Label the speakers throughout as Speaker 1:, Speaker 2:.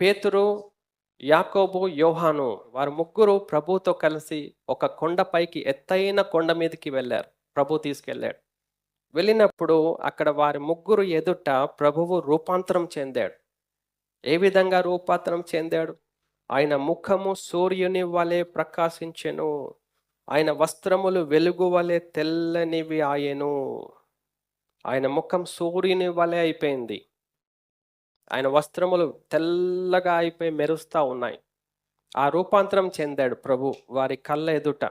Speaker 1: పేతురు యాకోబు యోహాను వారు ముగ్గురు ప్రభుతో కలిసి ఒక కొండపైకి ఎత్తైన కొండ మీదకి వెళ్ళారు. ప్రభు తీసుకెళ్ళాడు. వెళ్ళినప్పుడు అక్కడ వారి ముగ్గురు ఎదుట ప్రభువు రూపాంతరం చెందాడు. ఏ విధంగా రూపాంతరం చెందాడు? ఆయన ముఖము సూర్యుని వలె ప్రకాశించెను ఆయన వస్త్రములు వెలుగు వలె తెల్లనివి ఆయను. ఆయన ముఖం సూర్యుని వలె అయిపోయింది. ఆయన వస్త్రములు తెల్లగా అయిపోయి మెరుస్తూ ఉన్నాయి. ఆ రూపాంతరం చెందాడు ప్రభు వారి కళ్ళ ఎదుట.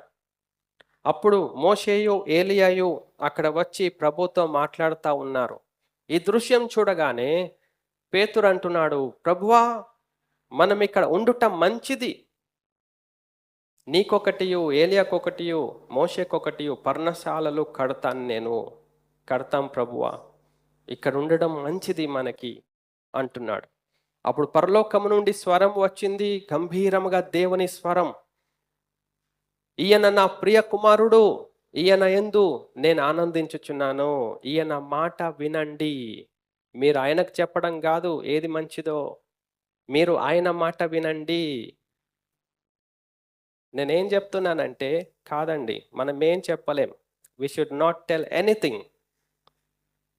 Speaker 1: అప్పుడు మోషేయు ఏలియాయు అక్కడ వచ్చి ప్రభుతో మాట్లాడుతూ ఉన్నారు. ఈ దృశ్యం చూడగానే పేతురు అంటున్నాడు ప్రభువా మనం ఇక్కడ ఉండుట మంచిది. నీకొకటియు ఏలియాకొకటియు మోషేకొకటియు పర్ణశాలలు కడతాను నేను. కడతాం ప్రభువా. ఇక్కడ ఉండడం మంచిది మనకి. అంటున్నాడు. అప్పుడు పరలోకము నుండి స్వరం వచ్చింది గంభీరముగా దేవుని స్వరం. ఈయన నా ప్రియ కుమారుడు ఈయన ఎందు నేను ఆనందించుచున్నాను. ఈయన మాట వినండి. మీరు ఆయనకు చెప్పడం కాదు ఏది మంచిదో. మీరు ఆయన మాట వినండి. నేనేం చెప్తున్నానంటే కాదండి మనం ఏం చెప్పలేం. We should not tell anything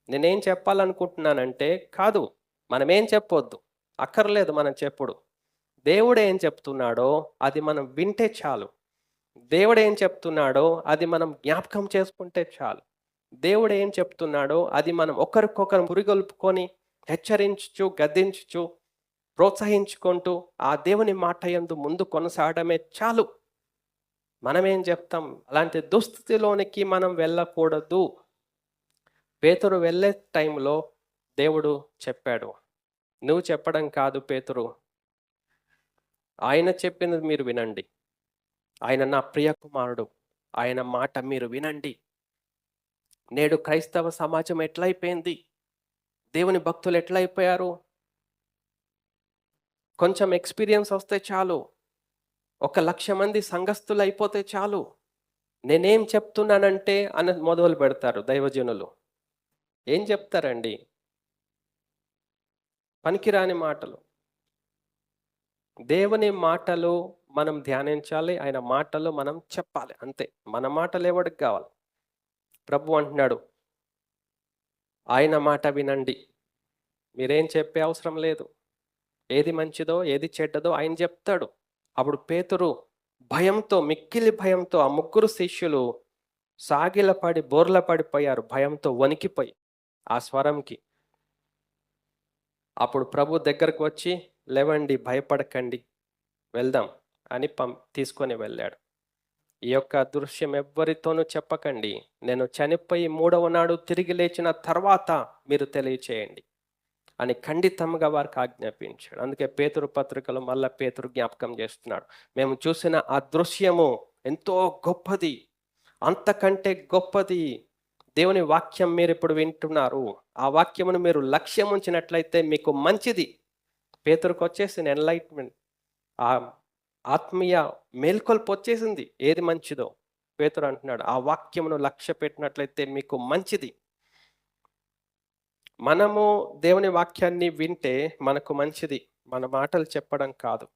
Speaker 1: నేనేం చెప్పాలనుకుంటున్నానంటే కాదు. మనమేం చెప్పొద్దు. అక్కర్లేదు మనం చెప్పుడు. దేవుడు ఏం చెప్తున్నాడో అది మనం వింటే చాలు. దేవుడు ఏం చెప్తున్నాడో అది మనం జ్ఞాపకం చేసుకుంటే చాలు. దేవుడు ఏం చెప్తున్నాడో అది మనం ఒకరికొకరు పురిగొల్పుకొని హెచ్చరించుచు గద్దించుచు ప్రోత్సహించుకుంటూ ఆ దేవుని మాట యందు ముందు కొనసాగడమే చాలు. మనమేం చెప్తాం? అలాంటి దుస్థితిలోనికి మనం వెళ్ళకూడదు. పేతురు వెళ్ళే టైంలో దేవుడు చెప్పాడు. నువ్వు చెప్పడం కాదు పేతురు. ఆయన చెప్పినది మీరు వినండి. ఆయన నా ప్రియ కుమారుడు. ఆయన మాట మీరు వినండి. నేడు క్రైస్తవ సమాజం ఎట్లయిపోయింది? దేవుని భక్తులు ఎట్లయిపోయారు? కొంచెం ఎక్స్పీరియన్స్ వస్తే చాలు. ఒక లక్ష మంది సంఘస్థులు అయిపోతే చాలు. నేనేం చెప్తున్నానంటే అని మొదలు పెడతారు దైవజనులు. ఏం చెప్తారండి? పనికిరాని మాటలు. దేవుని మాటలు మనం ధ్యానించాలి ఆయన మాటలు మనం చెప్పాలి అంతే. మన మాటలు ఎవడికి కావాలి? ప్రభు అంటున్నాడు ఆయన మాట వినండి. మీరేం చెప్పే అవసరం లేదు. ఏది మంచిదో ఏది చెడ్డదో ఆయన చెప్తాడు. అప్పుడు పేతురు భయంతో మిక్కిలి భయంతో ఆ ముగ్గురు శిష్యులు సాగిలపడి బోర్ల పడిపోయారు భయంతో వణికిపోయి ఆ స్వరంకి. అప్పుడు ప్రభు దగ్గరకు వచ్చి లేవండి భయపడకండి వెళ్దాం అని పం తీసుకొని వెళ్ళాడు. ఈ యొక్క దృశ్యం ఎవ్వరితోనూ చెప్పకండి. నేను చనిపోయి మూడవ నాడు తిరిగి లేచిన తర్వాత మీరు తెలియచేయండి అని ఖండితంగా వారికి ఆజ్ఞాపించాడు. అందుకే పేతురు పత్రికలు మళ్ళా పేతురు జ్ఞాపకం చేస్తున్నాడు. మేము చూసిన ఆ దృశ్యము ఎంతో గొప్పది అంతకంటే గొప్పది దేవుని వాక్యం మీరు ఇప్పుడు వింటున్నారు. ఆ వాక్యమును మీరు లక్ష్యం ఉంచినట్లయితే మీకు మంచిది. పేతురుకు వచ్చేసింది ఎన్లైట్మెంట్ ఆ ఆత్మీయ మేల్కొల్పు వచ్చేసింది. ఏది మంచిదో? పేతురు అంటున్నాడు ఆ వాక్యమును లక్ష్య పెట్టినట్లయితే మీకు మంచిది. మనము దేవుని వాక్యాన్ని వింటే మనకు మంచిది. మన మాటలు చెప్పడం కాదు.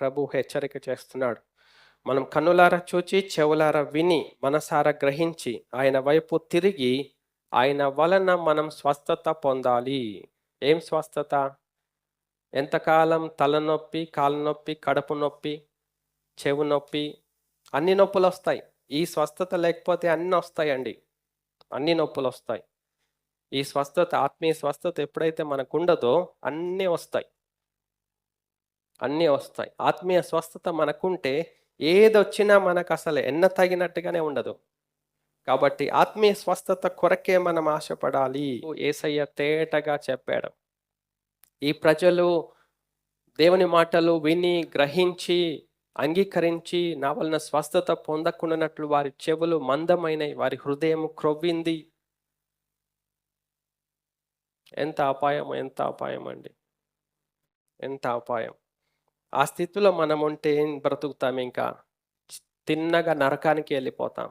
Speaker 1: ప్రభు హెచ్చరిక చేస్తున్నాడు. మనం కన్నులారా చూచి చెవులారా విని మనసారా గ్రహించి ఆయన వైపు తిరిగి ఆయన వలన మనం స్వస్థత పొందాలి. ఏం స్వస్థత? ఎంతకాలం తలనొప్పి కాళ్ళ నొప్పి కడుపు నొప్పి చెవు నొప్పి అన్ని నొప్పులు వస్తాయి. ఈ స్వస్థత లేకపోతే అన్నీ వస్తాయండి. అన్ని నొప్పులు వస్తాయి. ఈ స్వస్థత ఆత్మీయ స్వస్థత ఎప్పుడైతే మనకు ఉండదో అన్నీ వస్తాయి. అన్నీ వస్తాయి. ఆత్మీయ స్వస్థత మనకుంటే ఏదొచ్చినా మనకు అసలు ఎన్న తగినట్టుగానే ఉండదు. కాబట్టి ఆత్మీయ స్వస్థత కొరకే మనం ఆశపడాలి ఏసయ్య తేటగా చెప్పాడు. ఈ ప్రజలు దేవుని మాటలు విని గ్రహించి అంగీకరించి నా వలన స్వస్థత పొందకుండానట్లు వారి చెవులు మందమైనవి వారి హృదయం క్రొవ్వింది. ఎంత అపాయం ఎంత అపాయం అండి ఎంత అపాయం. ఆ స్థితిలో మనం ఉంటే ఏం బ్రతుకుతాం ఇంకా? తిన్నగా నరకానికి వెళ్ళిపోతాం.